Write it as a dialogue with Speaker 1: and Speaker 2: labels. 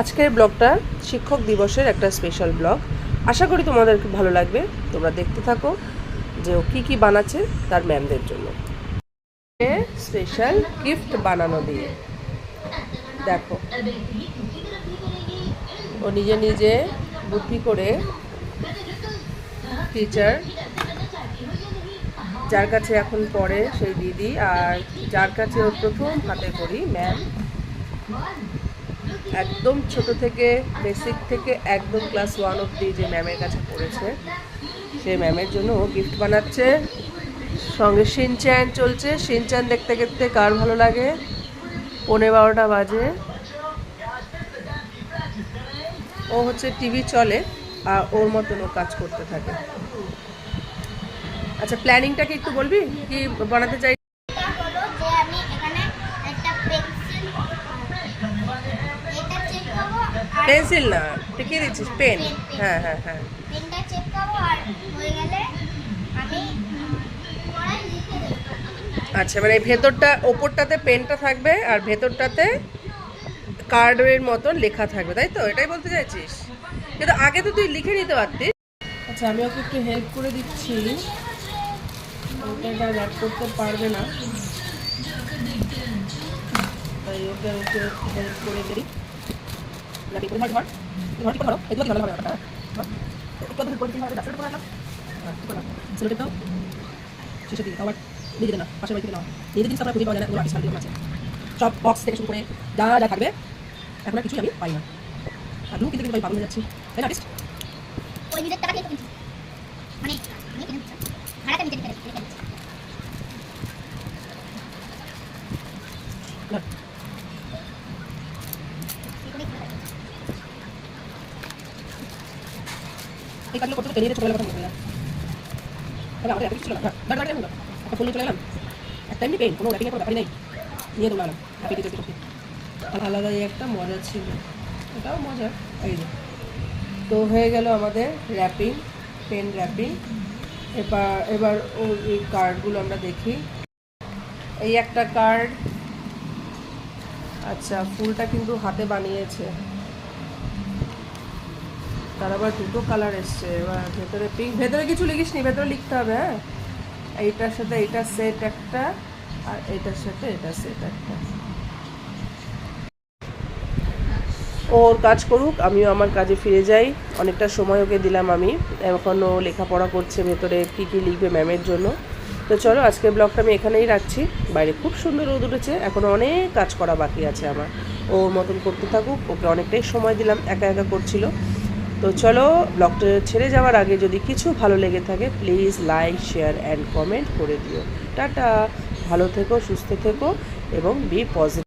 Speaker 1: আজকের ব্লগটা শিক্ষক দিবসের একটা স্পেশাল ব্লগ। আশা করি তোমাদের খুব ভালো লাগবে। তোমরা দেখতে থাকো যে ও কী কী বানাচ্ছে তার ম্যামদের জন্য। স্পেশাল গিফট বানানো দিয়ে। দেখো। ও নিজে নিজে বুদ্ধি করে টিচার যার কাছে এখন পড়ে সেই দিদি, আর যার কাছে ওর প্রথম হাতে করি ম্যাম। একদম ছোট থেকে বেসিক থেকে একদম ক্লাস ওয়ান অব্দি যে ম্যামের কাছে পড়েছে সেই ম্যামের জন্য ও গিফট বানাচ্ছে। সঙ্গে সিনচ্যান চলছে। সিনচ্যান দেখতে দেখতে কার ভালো লাগে? পনেরো বারোটা বাজে। ও হচ্ছে টিভি চলে, আর ওর মতন ও কাজ করতে থাকে। আচ্ছা প্ল্যানিংটাকে একটু বলবি? কি বানাতে চাই
Speaker 2: এটা হলো যে আমি এখানে একটা পেন্সিল এটা চেপকাবো আর
Speaker 1: পেন্সিল না দেখিয়ে দিচ্ছিস পেন। হ্যাঁ হ্যাঁ হ্যাঁ।
Speaker 2: পেনটা চেপকাবো আর হয়ে গেলে আমি পড়ায় লিখে দেবো।
Speaker 1: আচ্ছা মানে ভেতরটা ওপরটাতে পেনটা থাকবে আর ভেতরটাতে কার্ডের মতন লেখা থাকবে তাই তো? এটাই বলতে চাইছিস? কিন্তু আগে তো তুই লিখে নিতে পারতিস। আচ্ছা আমি ওকে একটু হেল্প করে দিচ্ছি। ওকে এটা র্যাপ করতে পারবে না। তাই ওকে ওকে হেল্প করে দিই। নাকি ধর ধর ধর ঠিক ধরো এগুলো কি ভালো হবে না একটু ধর করে হবে ডাক্তার করে আনলাম হ্যাঁ ঠিক করলাম? সেটা দাও শেষের দিকে আবার নিজেদের না পাশের বাড়ি থেকে নাও নিজেদের জিনিস আমরা খুঁজে পাওয়া যায় না আর্টিস্ট আছে। সব বক্স থেকে শুরু করে যা যা থাকবে এখন আর কিছুই আমি পাই না। আর কিন্তু কিন্তু আমি পাগল যাচ্ছি। তাই না আর্টিস্ট
Speaker 2: ওই নিজের টাকা দিয়ে কিনছি? মানে ভাড়াটা নিচে দিতে দিতে
Speaker 1: না এই কাজগুলো করতে করতে ছোটবেলার কথা মনে পড়ে তবে আমাদের এত কিছু ছিল না। দাঁড় দাঁড়িয়ে হলো একটা ফুল চলে এলাম। একটা এমনি পেন কোনো র্যাপিংয়ের কোনো ব্যাপারই নেই। নিয়ে দৌড়ালাম হ্যাপি একটা মজা ছিল। এটাও মজা। এই যে। তো হয়ে গেল আমাদের র্যাপিং পেন র্যাপিং এবার এবার ওই কার্ডগুলো আমরা দেখি। এই একটা কার্ড আচ্ছা ফুলটা কিন্তু হাতে বানিয়েছে। তার আবার দুটো কালার এসছে, এবার ভেতরে পিঙ্ক ভেতরে কিছু লিখিস নি ভেতরে লিখতে হবে হ্যাঁ? এইটার সাথে এইটা সেট একটা, আর এটার সাথে এটা সেট একটা। ওর কাজ করুক, আমিও আমার কাজে ফিরে যাই। অনেকটা সময় ওকে দিলাম আমি। এখনও লেখাপড়া করছে, ভেতরে কী কী লিখবে ম্যামের জন্য। তো চলো, আজকের ব্লগটা আমি এখানেই রাখছি। বাইরে খুব সুন্দর রোদ উঠেছে, এখনও অনেক কাজ করা বাকি আছে আমার। ওর মতন করতে থাকুক, ওকে অনেকটাই সময় দিলাম, একা একা করছিল। তো চলো ব্লগটা ছেড়ে যাওয়ার আগে যদি কিছু ভালো লেগে থাকে please like share and comment করে দিও। টাটা। ভালো থেকো, সুস্থ থেকো এবং বি পজিটিভ